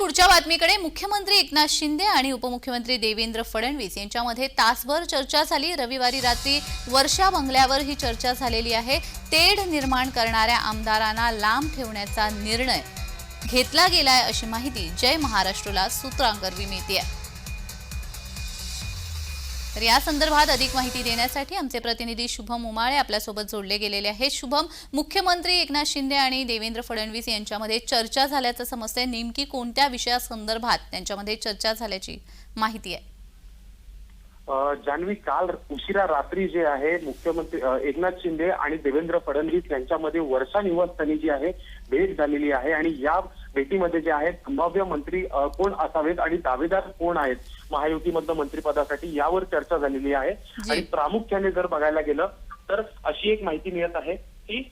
पुढच्या बातमीकडे मुख्यमंत्री एकनाथ शिंदे आणि उपमुख्यमंत्री देवेंद्र फडणवीस यांच्यामध्ये तासभर चर्चा झाली. रविवारी रात्री वर्षा बंगल्यावर ही चर्चा झालेली आहे. तेढ निर्माण करणाऱ्या आमदारांना लांब ठेवण्याचा निर्णय घेतला गेलाय अशी माहिती जय महाराष्ट्रला सूत्रांकरवी मिळते आहे तर या संदर्भात अधिक माहिती देण्यासाठी आमचे प्रतिनिधी शुभम उमाळे आपल्यासोबत जोडले गेलेले आहेत. शुभम मुख्यमंत्री एकनाथ शिंदे आणि देवेंद्र फडणवीस यांच्यामध्ये चर्चा झाल्याचं समजतंय. नेमकी कोणत्या विषयासंदर्भात त्यांच्यामध्ये चर्चा झाल्याची माहिती आहे? जान्हवी काल उशिरा रात्री जे आहे मुख्यमंत्री एकनाथ शिंदे आणि देवेंद्र फडणवीस यांच्यामध्ये वर्षा निवासस्थानी जी आहे भेट झालेली आहे आणि या भेटीमध्ये जे आहे संभाव्य मंत्री कोण असावेत आणि दावेदार कोण आहेत महायुतीमधलं मंत्रिपदासाठी यावर चर्चा झालेली आहे. आणि प्रामुख्याने जर बघायला गेलं तर अशी एक माहिती मिळत आहे की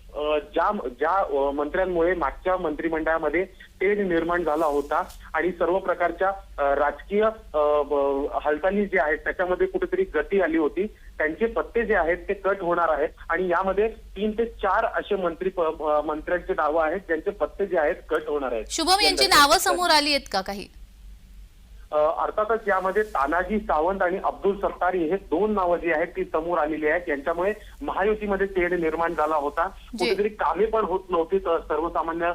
ज्या ज्या मंत्र्यांमुळे मागच्या मंत्रिमंडळामध्ये तेढ निर्माण झाला होता आणि सर्व प्रकारच्या राजकीय हालचाली जे आहेत त्याच्यामध्ये कुठेतरी गती आली होती. त्यांचे पत्ते जे आहेत ते कट होणार आहेत. आणि यामध्ये तीन ते चार असे मंत्री मंत्र्यांचे नावं आहेत ज्यांचे पत्ते जे आहेत कट होणार आहेत. शुभम यांची नावं समोर आली आहेत का काही? अर्थातच यामध्ये तानाजी सावंत आणि अब्दुल सत्तारी हे दोन नावं जी आहेत ती समोर आलेली आहेत. यांच्यामुळे महायुतीमध्ये तेढ निर्माण झाला होता. कुठेतरी कामे पण होत नव्हती सर्वसामान्य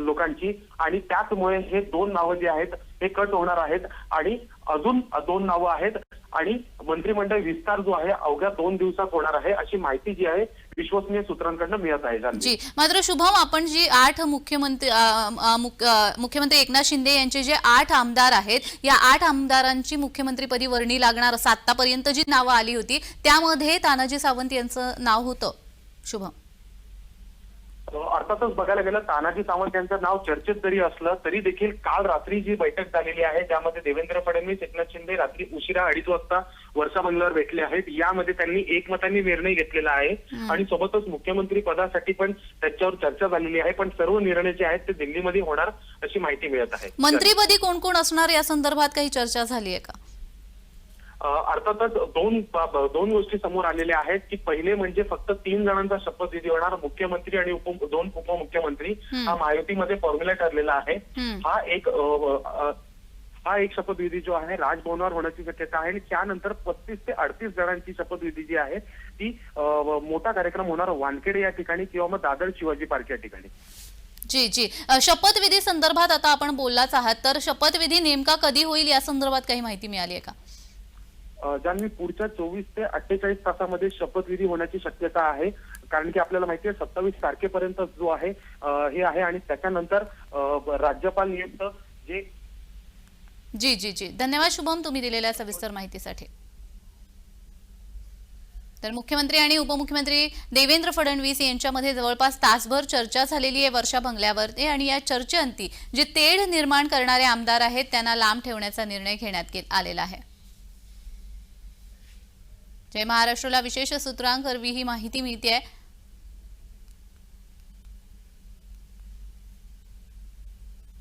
लोकांची. आणि त्याचमुळे हे दोन नावं जी आहेत हे कट होणार आहेत. आणि अजून दोन नावं आहेत. आणि मंत्रिमंडळ विस्तार जो आहे अवघ्या दोन दिवसात होणार आहे अशी माहिती जी आहे विश्वसनीय सूत्रांकडनं मिळत आहे जी. मात्र शुभम आपण जी आठ मुख्यमंत्री मुख्यमंत्री एकनाथ शिंदे यांचे जे आठ आमदार आहेत या आठ आमदारांची मुख्यमंत्रीपदी वर्णी लागणार असं आतापर्यंत जी नावं आली होती त्यामध्ये तानाजी सावंत यांचं नाव होतं. शुभम. अर्थातच बघायला गेलं तानाजी सावंत यांचं नाव चर्चेत जरी असलं तरी देखील काल रात्री जी बैठक झालेली आहे त्यामध्ये देवेंद्र फडणवीस एकनाथ शिंदे रात्री उशिरा अडीच वाजता वर्षा बंगल्यावर भेटले आहेत. यामध्ये त्यांनी एकमताने निर्णय घेतलेला आहे. आणि सोबतच मुख्यमंत्री पदासाठी पण त्याच्यावर चर्चा झालेली आहे पण सर्व निर्णय जे आहेत ते दिल्लीमध्ये होणार अशी माहिती मिळत आहे. मंत्रीपदी कोण कोण असणार या संदर्भात काही चर्चा झाली आहे का? अर्थातच दोन दोन गोष्टी समोर आलेल्या आहेत की पहिले म्हणजे फक्त तीन जणांचा शपथविधी होणार मुख्यमंत्री आणि उप दोन उपमुख्यमंत्री. हा महायुतीमध्ये फॉर्म्युला ठरलेला आहे. हा एक हा एक शपथविधी जो आहे राजभवनावर होण्याची शक्यता आहे आणि त्यानंतर पस्तीस ते अडतीस जणांची शपथविधी जी आहे ती मोठा कार्यक्रम होणार वानखेडे या ठिकाणी किंवा मग दादर शिवाजी पार्क या ठिकाणी. जी जी. शपथविधी संदर्भात आता आपण बोललाच आहात तर शपथविधी नेमका कधी होईल या संदर्भात काही माहिती मिळाली आहे का? ज्यांनी पुढच्या चोवीस ते अठ्ठेचाळीस तासामध्ये शपथविधी होण्याची शक्यता आहे. कारण की आपल्याला माहिती आहे सत्तावीस तारखेपर्यंत जो आहे हे आहे आणि त्याच्यानंतर राज्यपाल नियुक्त जे जी जी जी. धन्यवाद शुभम तुम्ही दिलेल्या सविस्तर माहितीसाठी. तर मुख्यमंत्री आणि उपमुख्यमंत्री देवेंद्र फडणवीस यांच्यामध्ये जवळपास तासभर चर्चा झालेली आहे वर्षा बंगल्यावर आणि या चर्चेअंती जे तेढ निर्माण करणारे आमदार आहेत त्यांना लांब ठेवण्याचा निर्णय घेण्यात आलेला आहे. जय महाराष्ट्राला विशेष सूत्रांकरवी ही माहिती मिळते आहे